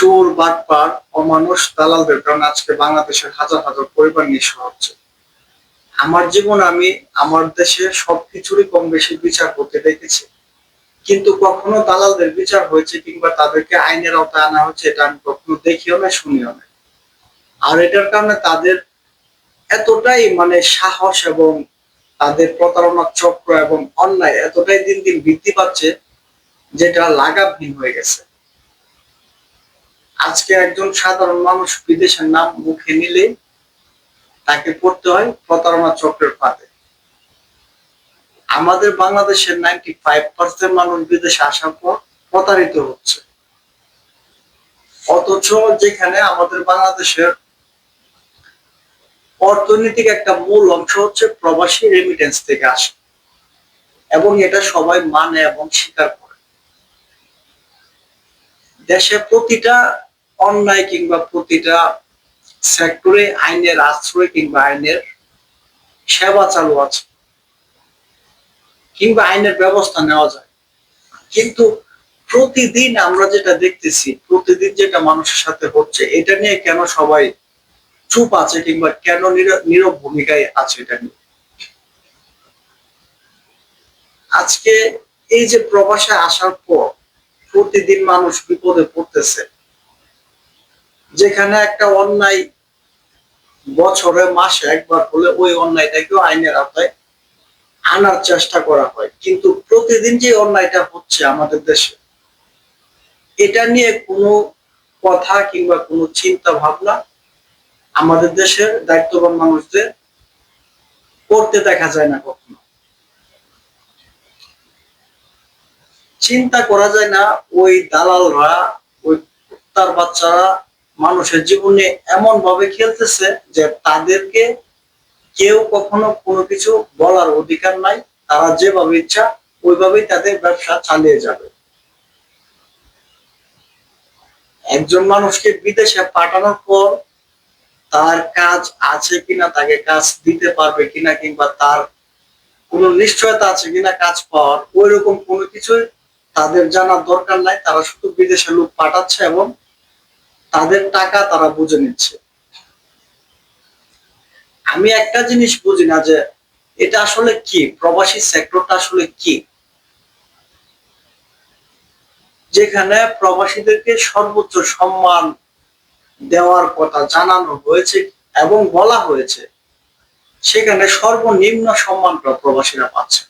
চোর বাটপার অমানুষ দালালদের কারণে আজকে বাংলাদেশের হাজার হাজার পরিবার নিঃস্ব হচ্ছে। আমার জীবন আমি আমার দেশে সবকিছুরই কম বেশি বিচার করতে দেখেছি। কিন্তু কখনো দালালদের বিচার হয়েছে কিংবা তাদেরকে আইনের আওতায় আনা হচ্ছে এটা আমি কখনো দেখিও না শুনিও না আর এটার কারণে তাদের এতটাই মানে সাহস এবং তাদের প্রতারণা চক্র এবং অন্যায় এতটাই দিন দিন বৃদ্ধি পাচ্ছে, যেটা লাগামহীন হয়ে গেছে। আজকে একজন সাধারণ মানুষ বিদেশের নাম মুখে নিলে তাকে পড়তে হয় প্রতারণা চক্রের ফাঁদে। আমাদের বাংলাদেশের নাইনটি ফাইভ পার্সেন্ট মানুষ বিদেশে আসার পর প্রতারিত হচ্ছে। অথচ যেখানে আমাদের বাংলাদেশের অর্থনৈতিক একটা মূল অংশ হচ্ছে প্রবাসী রেমিটেন্স থেকে আসে। এবং এটা সবাই মানে এবং স্বীকার করে। দেশে প্রতিটা অন্যায় কিংবা প্রতিটা সেক্টরে আইনের আশ্রয় কিংবা আইনের সেবা চালু আছে। কিংবা আইনের ব্যবস্থা নেওয়া যায়। কিন্তু প্রতিদিন আমরা যেটা দেখতেছি, প্রতিদিন যেটা মানুষের সাথে হচ্ছে, এটা নিয়ে কেন সবাই চুপ আছে কিংবা কেন নীরব- ভূমিকায় আছে এটা নিয়ে? আজকে এই যে প্রবাসে আসার পর প্রতিদিন মানুষ বিপদে পড়তেছে যেখানে একটা অন্যায় বছরে, মাসে একবার হলে ওই অন্যায়টাকেও আইনের আওতায় আনার চেষ্টা করা হয়। কিন্তু প্রতিদিন যে অন্যায়টা হচ্ছে আমাদের দেশে, এটা নিয়ে কোনো কথা কিংবা কোনো চিন্তা ভাবনা আমাদের দেশের দায়িত্ববান মানুষদের করতে দেখা যায় না কখনো। চিন্তা করা যায় না, ওই দালালরা, ওই কুত্তার বাচ্চারা মানুষের জীবনে এমন ভাবে খেলতেছে যে তাদেরকে কেউ কখনো কোনো কিছু বলার অধিকার নাই। তারা যেভাবে ইচ্ছা, ওইভাবেই তাদের ব্যবসা চালিয়ে যাবে। একজন মানুষকে বিদেশে পাঠানোর পর তার কাজ আছে কিনা, তাকে কাজ দিতে পারবে কিনা, কিংবা তার কোনো নিশ্চয়তা আছে কিনা কাজ পাওয়ার ওই রকম কোনো কিছুই তাদের জানার দরকার নাই। তারা শুধু বিদেশে লোক পাঠাচ্ছে এবং তাদের টাকা তারা বুঝে নিচ্ছে। আমি একটা জিনিস বুঝি না যে এটা আসলে কি? প্রবাসী সেক্টরটা আসলে কি? যেখানে প্রবাসীদেরকে সর্বোচ্চ সম্মান দেওয়ার কথা জানানো হয়েছে এবং বলা হয়েছে, সেখানে সর্বনিম্ন সম্মানটা প্রবাসীরা পাচ্ছে।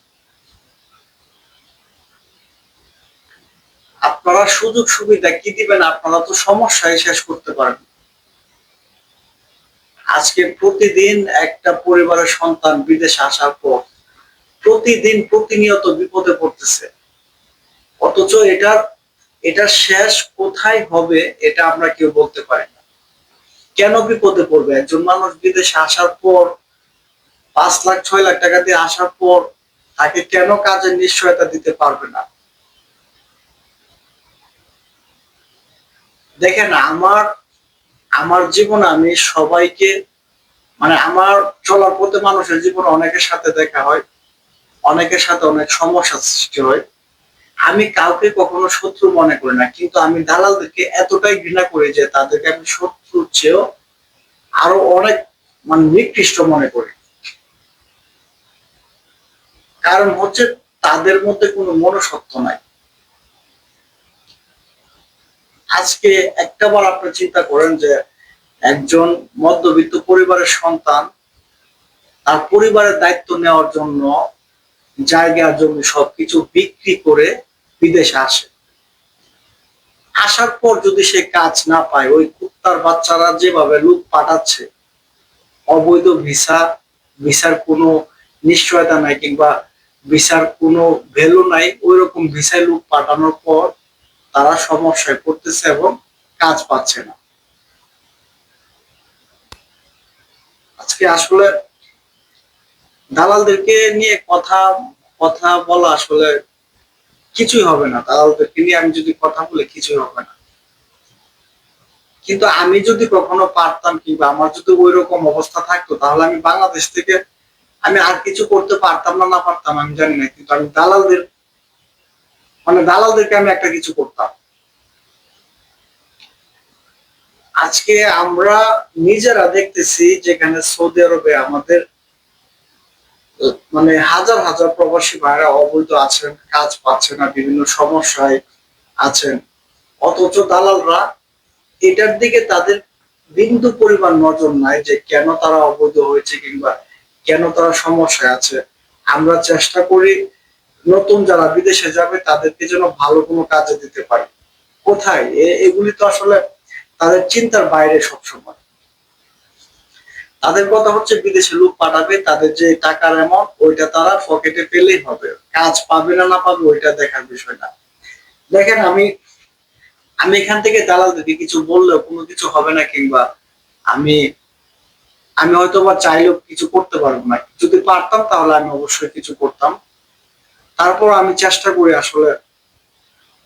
আপনারা সুযোগ সুবিধা কি দিবেন আপনারা তো সমস্যায় শেষ করতে পারেন। আজকে প্রতিদিন একটা পরিবারের সন্তান বিদেশে আসার পর প্রতিদিন প্রতিনিয়ত বিপদে পড়তেছে। অথচ এটার এটার শেষ কোথায় হবে এটা আমরা কেউ বলতে পারি না। কেন বিপদে পড়বে? একজন মানুষ বিদেশে আসার পর, পাঁচ লাখ, ছয় লাখ টাকা দিয়ে আসার পর তাকে কেন কাজের নিশ্চয়তা দিতে পারবে না? দেখেন, আমার আমার জীবন আমি সবাইকে মানে আমার চলার পথে মানুষের জীবন অনেকের সাথে দেখা হয়, অনেকের সাথে অনেক সমস্যা সৃষ্টি হয়। আমি কাউকে কখনো শত্রু মনে করি না, কিন্তু আমি দালালদেরকে এতটাই ঘৃণা করি যে তাদেরকে আমি শত্রুর চেয়েও আরও অনেক মানে নিকৃষ্ট মনে করি। কারণ হচ্ছে তাদের মধ্যে কোনো মনুষ্যত্ব নাই। আজকে একটা বার আপনি চিন্তা করেন যে একজন মধ্যবিত্ত পরিবারের সন্তান তার পরিবারের দায়িত্ব নেওয়ার জন্য জায়গা জমি সবকিছু বিক্রি করে বিদেশে আসে। আসার পর যদি সে কাজ না পায়, ওই কুত্তার বাচ্চারা যেভাবে লোক পাঠাচ্ছে, অবৈধ ভিসা, ভিসার কোনো নিশ্চয়তা নাই কিংবা ভিসার কোনো ভ্যালু নাই ওই রকম ভিসায় লোক পাঠানোর পর তারা সমস্যায় পড়তেছে এবং কাজ পাচ্ছে না। আজকে আসলে দালালদেরকে নিয়ে কথা কথা বলা আসলে কিছুই হবে না। দালালদেরকে নিয়ে আমি যদি কথা বলে, কিছুই হবে না। কিন্তু আমি যদি কখনো পারতাম কিংবা আমার যদি ওই রকম অবস্থা থাকতো, তাহলে আমি বাংলাদেশ থেকে আমি আর কিছু করতে পারতাম না না পারতাম, আমি জানি না। কিন্তু আমি দালালদের মানে দালালদেরকে আমি একটা কিছু করতাম। আজকে আমরা নিজেরা দেখতেছি যেখানে সৌদি আরবে আমাদের মানে হাজার হাজার প্রবাসী ভাইরা অবৈধ আছেন, কাজ পাচ্ছে না, বিভিন্ন সমস্যায় আছেন। অথচ দালালরা এটার দিকে তাদের বিন্দু পরিমাণ নজর নাই যে কেন তারা অবৈধ হয়েছে কিংবা কেন তারা সমস্যায় আছে। আমরা চেষ্টা করি নতুন যারা বিদেশে যাবে, তাদেরকে যেন ভালো কোনো কাজে দিতে পারি। কোথায়? এগুলি তো আসলে তাদের চিন্তার বাইরে সবসময়। তাদের কথা হচ্ছে বিদেশে লোক পাঠাবে, তাদের যে টাকার অ্যামাউন্ট ওইটা তারা পকেটে পেলেই হবে। কাজ পাবে না না পাবে, ওইটা দেখার বিষয় না দেখেন, আমি আমি এখান থেকে দালাল দালালদেরকে কিছু বললেও কোনো কিছু হবে না, কিংবা আমি আমি হয়তো বা চাইলেও কিছু করতে পারব না। যদি পারতাম, তাহলে আমি অবশ্যই কিছু করতাম। তারপর আমি চেষ্টা করি আসলে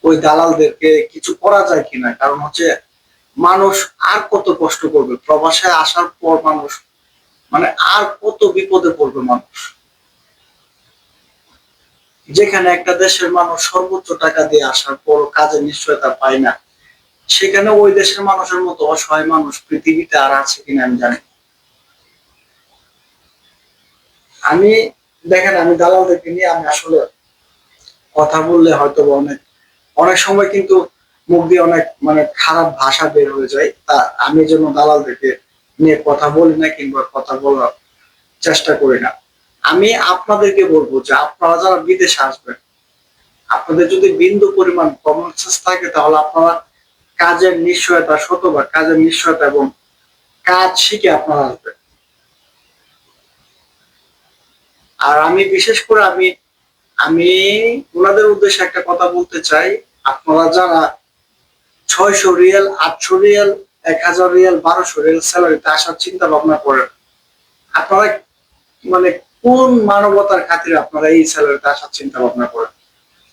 ওই দালালদেরকে কিছু করা যায় কিনা। কারণ হচ্ছে মানুষ আর কত কষ্ট করবে? প্রবাসে আসার পর মানুষ মানে আর কত বিপদে পড়বে মানুষ? যেখানে একটা দেশের মানুষ সর্বোচ্চ টাকা দিয়ে আসার পর কাজের নিশ্চয়তা পায় না, সেখানে ওই দেশের মানুষের মতো অসহায় মানুষ পৃথিবীতে আর আছে কিনা আমি জানি আমি, দেখেন আমি দালালদেরকে নিয়ে আমি আসলে কথা বললে হয়তো অনেক অনেক সময় কিন্তু মুখ দিয়ে অনেক মানে খারাপ ভাষা বের হয়ে যায়। তা আমি যেন দালালদেরকে নিয়ে কথা বলি না কিংবা কথা বলার চেষ্টা করি না। আমি আপনাদেরকে বলব যে আপনারা যারা বিদেশে আসবেন, আপনাদের যদি বিন্দু পরিমাণ কমন সেন্স থাকে, তাহলে আপনারা কাজের নিশ্চয়তা, শতভাগ কাজের নিশ্চয়তা এবং কাজ শিখে আপনারা আসবেন। আর আমি বিশেষ করে আমি আমি ওনাদের উদ্দেশ্যে একটা কথা বলতে চাই। আপনারা যারা ছয়শো রিয়াল, আটশো রিয়াল, এক হাজার রিয়াল, বারোশো রিয়াল স্যালারিতে আসার চিন্তা ভাবনা করেন, আপনারা মানে কোন মানবতার খাতিরে আপনারা এই স্যালারিতে আসার চিন্তা ভাবনা করেন?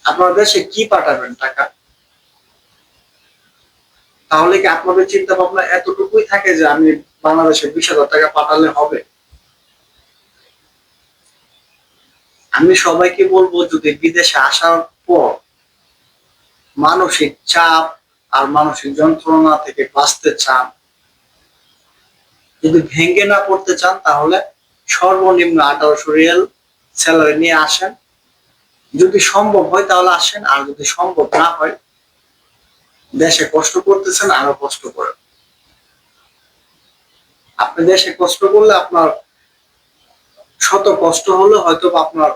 আপনারা দেশে কি পাঠাবেন টাকা? তাহলে কি আপনাদের চিন্তা ভাবনা এতটুকুই থাকে যে আমি বাংলাদেশে বিশ হাজার টাকা পাঠালে হবে? আমি সবাইকে বলব, যদি বিদেশে আসার পর মানসিক চাপ আর মানসিক যন্ত্রণা থেকে বাঁচতে চান, যদি ভেঙে না পড়তে চান, তাহলে সর্বনিম্ন আঠারোশো রিয়াল স্যালারি নিয়ে আসেন। যদি সম্ভব হয়, তাহলে আসেন, আর যদি সম্ভব না হয়, দেশে কষ্ট করতেছেন, আরও কষ্ট করেন। আপনি দেশে কষ্ট করলে আপনার শত কষ্ট হলে হয়তো আপনার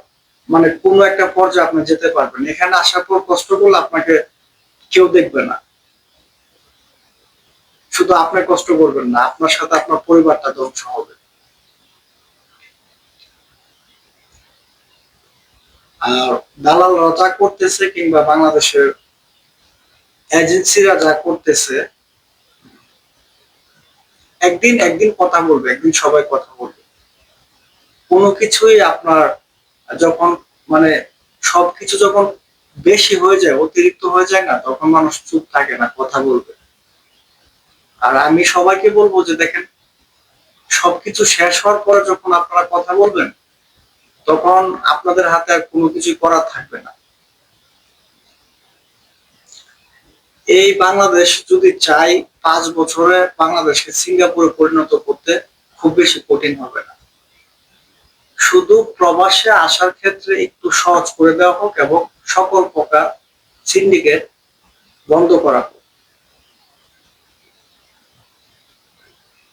মানে কোনো একটা পর্যায়ে আপনি যেতে পারবেন। এখানে আসার পর কষ্ট করলে আপনাকে কেউ দেখবে না। শুধু আপনি কষ্ট করবেন না, আপনার সাথে আপনার পরিবারটা ধ্বংস হবে। আর দালালরা যা করতেছে কিংবা বাংলাদেশের এজেন্সিরা যা করতেছে, একদিন একদিন কথা বলবে, একদিন সবাই কথা বলবে। কোনো কিছুই আপনার যখন মানে সবকিছু যখন বেশি হয়ে যায়, অতিরিক্ত হয়ে যায় না, তখন মানুষ চুপ থাকে না, কথা বলবে। আর আমি সবাইকে বলব যে দেখেন, সবকিছু শেষ হওয়ার পরে যখন আপনারা কথা বলবেন, তখন আপনাদের হাতে আর কোনো কিছু করার থাকবে না। এই বাংলাদেশ যদি চাই পাঁচ বছরে বাংলাদেশকে সিঙ্গাপুরে পরিণত করতে, খুব বেশি কঠিন হবে না। শুধু প্রবাসে আসার ক্ষেত্রে একটু সহজ করে দেওয়া হোক এবং সকল প্রকার সিন্ডিকেট বন্ধ করা হোক।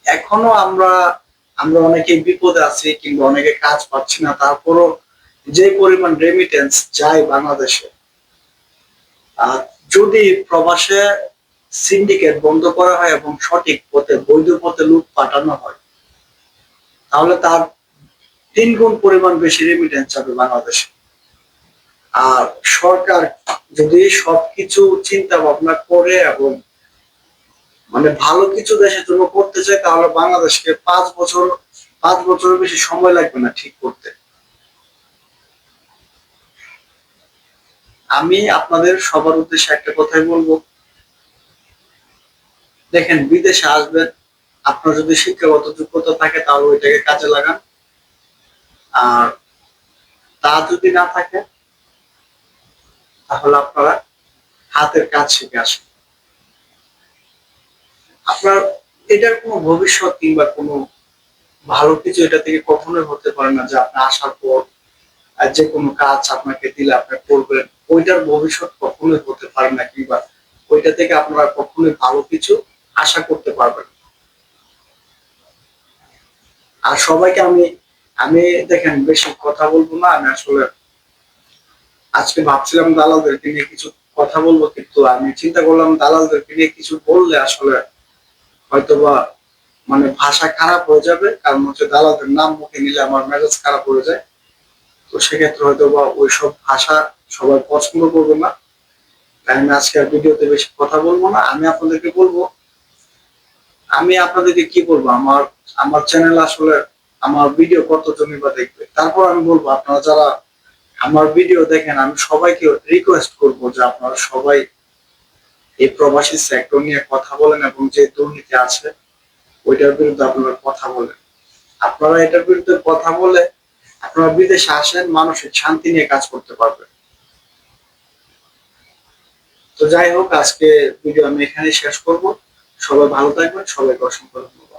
এখনও আমরা আমরা অনেকে বিপদে আছি কিংবা অনেকে কাজ পাচ্ছি না, তারপরও যে পরিমাণ রেমিটেন্স যায় বাংলাদেশে যদি প্রবাসে সিন্ডিকেট বন্ধ করা হয় এবং সঠিক পথে, বৈধ পথে লুট পাঠানো হয়, তাহলে তার তিন গুণ পরিমাণ বেশি রেমিটেন্স হবে বাংলাদেশে। আর সরকার যদি সবকিছু চিন্তা ভাবনা করে এবং মানে ভালো কিছু দেশের জন্য করতে চায়, তাহলে বাংলাদেশকে পাঁচ বছর, পাঁচ বছরের বেশি সময় লাগবে না ঠিক করতে। আমি আপনাদের সবার উদ্দেশ্যে একটা কথাই বলব। দেখেন, বিদেশে আসবেন, আপনার যদি শিক্ষাগত যোগ্যতা থাকে, তাহলে ওইটাকে কাজে লাগান। আর তা যদি না থাকে, তাহলে আপনারা হাতের কাজ শিখে আসেন। আপনার এটার কোনো ভবিষ্যৎ কিংবা কোনো ভালো কিছু এটা থেকে কখনোই হতে পারে না যে আপনি আসার পর যে কোনো কাজ আপনাকে দিলে আপনি করবেন। ওইটার ভবিষ্যৎ কখনোই হতে পারে না কিংবা ওইটা থেকে আপনারা কখনোই ভালো কিছু আশা করতে পারবেন আর সবাইকে আমি আমি, দেখেন, বেশি কথা বলব না, আমি আসলে আজকে ভাবছিলাম দালালদেরকে নিয়ে কিছু কথা বলব, কিন্তু আমি চিন্তা করলাম দালালদেরকে নিয়ে কিছু বললে আসলে হয়তোবা মানে ভাষা খারাপ হয়ে যাবে, কারণ হচ্ছে দালালদের নাম মুখে নিলে আমার মেজাজ খারাপ হয়ে যায়। তো সেক্ষেত্রে হয়তো বা ওইসব ভাষা সবাই পছন্দ করবে না। তাই আমি আজকে আর ভিডিওতে বেশি কথা বলব না, আমি আপনাদেরকে বলব, আমি আপনাদেরকে কি বলব? আমার আমার চ্যানেল আসলে আমার ভিডিও কতজনই বা দেখবে। তারপর আমি বলব, আপনারা যারা আমার ভিডিও দেখেন, আমি সবাইকে রিকোয়েস্ট করব যে আপনারা সবাই এই প্রবাসী সেক্টর নিয়ে কথা বলেন এবং যে দুর্নীতি আছে, ওইটার বিরুদ্ধে আপনারা কথা বলেন। আপনারা এটার বিরুদ্ধে কথা বলে আপনারা বিদেশে আসেন, মানুষের শান্তি নিয়ে কাজ করতে পারবেন। তো যাই হোক, আজকে ভিডিও আমি এখানে শেষ করব। সবাই ভালো থাকবেন, সবাইকে অসংখ্য ধন্যবাদ।